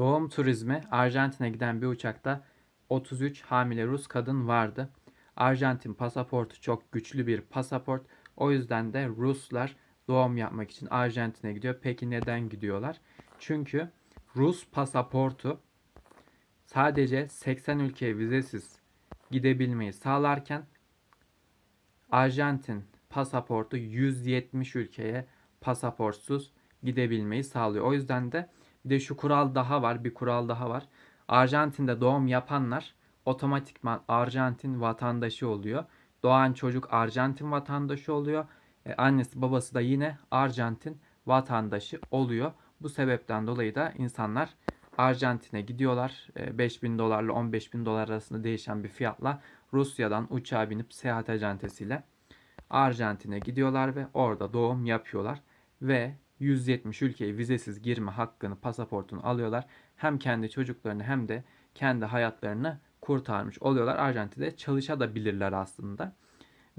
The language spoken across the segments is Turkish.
Doğum turizmi Arjantin'e giden bir uçakta 33 hamile Rus kadın vardı. Arjantin pasaportu çok güçlü bir pasaport. O yüzden de Ruslar doğum yapmak için Arjantin'e gidiyor. Peki neden gidiyorlar? Çünkü Rus pasaportu sadece 80 ülkeye vizesiz gidebilmeyi sağlarken Arjantin pasaportu 170 ülkeye pasaportsuz gidebilmeyi sağlıyor. O yüzden de bir de şu kural daha var. Bir kural daha var. Arjantin'de doğum yapanlar otomatikman Arjantin vatandaşı oluyor. Doğan çocuk Arjantin vatandaşı oluyor. E, annesi babası da yine Arjantin vatandaşı oluyor. Bu sebepten dolayı da insanlar Arjantin'e gidiyorlar. E, 5000 dolarla 15 bin dolar arasında değişen bir fiyatla Rusya'dan uçağa binip seyahat acentesiyle Arjantin'e gidiyorlar ve orada doğum yapıyorlar. Ve 170 ülkeye vizesiz girme hakkını, pasaportunu alıyorlar. Hem kendi çocuklarını hem de kendi hayatlarını kurtarmış oluyorlar. Arjantin'de çalışabilirler aslında.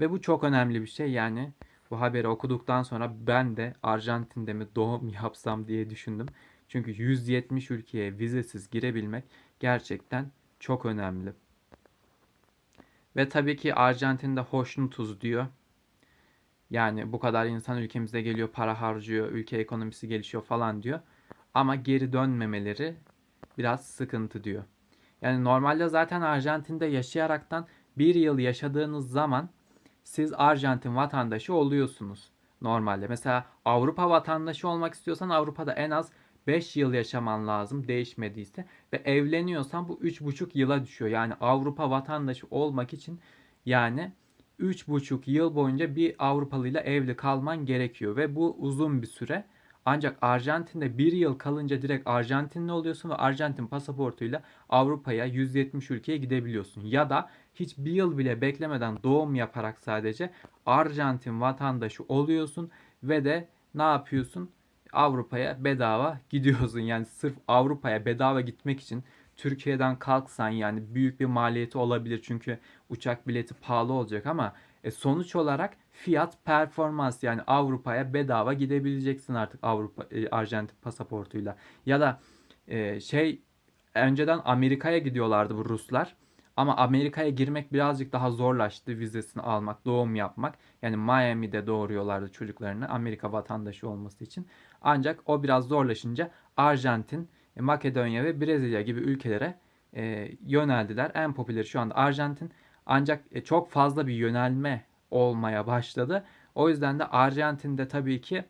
Ve bu çok önemli bir şey. Yani bu haberi okuduktan sonra ben de Arjantin'de mi doğum yapsam diye düşündüm. Çünkü 170 ülkeye vizesiz girebilmek gerçekten çok önemli. Ve tabii ki Arjantin'de hoşnutuz diyor. Yani bu kadar insan ülkemize geliyor, para harcıyor, ülke ekonomisi gelişiyor falan diyor. Ama geri dönmemeleri biraz sıkıntı diyor. Yani normalde zaten Arjantin'de yaşayaraktan bir yıl yaşadığınız zaman siz Arjantin vatandaşı oluyorsunuz normalde. Mesela Avrupa vatandaşı olmak istiyorsan Avrupa'da en az 5 yıl yaşaman lazım değişmediyse ve evleniyorsan bu 3,5 yıla düşüyor. Yani Avrupa vatandaşı olmak için yani 3,5 yıl boyunca bir Avrupalıyla evli kalman gerekiyor ve bu uzun bir süre. Ancak Arjantin'de bir yıl kalınca direkt Arjantinli oluyorsun ve Arjantin pasaportuyla Avrupa'ya 170 ülkeye gidebiliyorsun. Ya da hiç bir yıl bile beklemeden doğum yaparak sadece Arjantin vatandaşı oluyorsun ve de ne yapıyorsun? Avrupa'ya bedava gidiyorsun. Yani sırf Avrupa'ya bedava gitmek için Türkiye'den kalksan yani büyük bir maliyeti olabilir çünkü uçak bileti pahalı olacak ama e, sonuç olarak fiyat performans yani Avrupa'ya bedava gidebileceksin artık Avrupa e, Arjantin pasaportuyla. Ya da e, şey önceden Amerika'ya gidiyorlardı bu Ruslar. Ama Amerika'ya girmek birazcık daha zorlaştı vizesini almak, doğum yapmak. Yani Miami'de doğuruyorlardı çocuklarını Amerika vatandaşı olması için. Ancak o biraz zorlaşınca Arjantin, Makedonya ve Brezilya gibi ülkelere e, yöneldiler. En popüleri şu anda Arjantin. Ancak e, çok fazla bir yönelme olmaya başladı. O yüzden de Arjantin'de tabii ki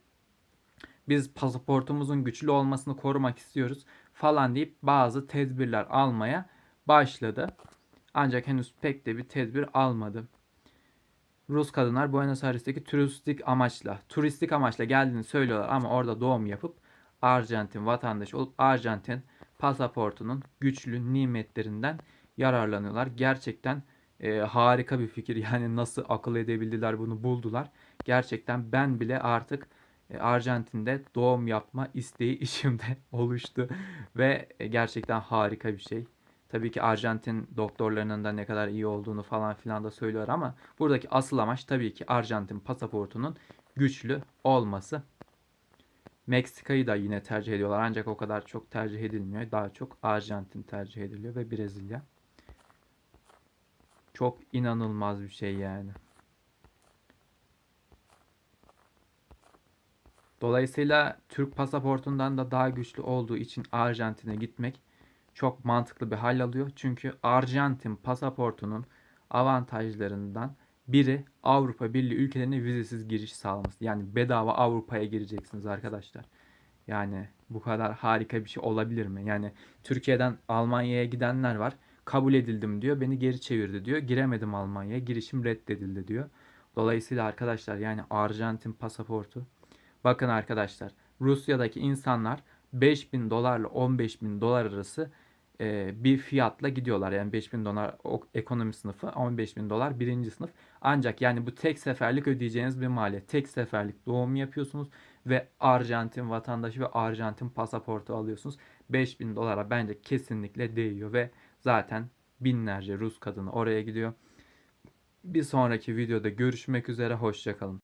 biz pasaportumuzun güçlü olmasını korumak istiyoruz falan deyip bazı tedbirler almaya başladı. Ancak henüz pek de bir tedbir almadı. Rus kadınlar Buenos Aires'teki turistik amaçla, turistik amaçla geldiğini söylüyorlar ama orada doğum yapıp Arjantin vatandaşı olup Arjantin pasaportunun güçlü nimetlerinden yararlanıyorlar. Gerçekten e, harika bir fikir. Yani nasıl akıl edebildiler bunu buldular. Gerçekten ben bile artık e, Arjantin'de doğum yapma isteği içimde oluştu ve e, gerçekten harika bir şey. Tabii ki Arjantin doktorlarının da ne kadar iyi olduğunu falan filan da söylüyor ama buradaki asıl amaç tabii ki Arjantin pasaportunun güçlü olması. Meksika'yı da yine tercih ediyorlar ancak o kadar çok tercih edilmiyor. Daha çok Arjantin tercih ediliyor ve Brezilya. Çok inanılmaz bir şey yani. Dolayısıyla Türk pasaportundan da daha güçlü olduğu için Arjantin'e gitmek çok mantıklı bir hal alıyor. Çünkü Arjantin pasaportunun avantajlarından biri Avrupa Birliği ülkelerine vizesiz giriş sağlaması. Yani bedava Avrupa'ya gireceksiniz arkadaşlar. Yani bu kadar harika bir şey olabilir mi? Yani Türkiye'den Almanya'ya gidenler var. Kabul edildim diyor. Beni geri çevirdi diyor. Giremedim Almanya'ya. Girişim reddedildi diyor. Dolayısıyla arkadaşlar yani Arjantin pasaportu. Bakın arkadaşlar Rusya'daki insanlar 5000 dolarla 15000 dolar arası e, bir fiyatla gidiyorlar. Yani 5000 dolar ekonomi sınıfı 15000 dolar birinci sınıf. Ancak yani bu tek seferlik ödeyeceğiniz bir maliyet. Tek seferlik doğum yapıyorsunuz ve Arjantin vatandaşı ve Arjantin pasaportu alıyorsunuz. 5000 dolara bence kesinlikle değiyor ve zaten binlerce Rus kadını oraya gidiyor. Bir sonraki videoda görüşmek üzere. Hoşçakalın.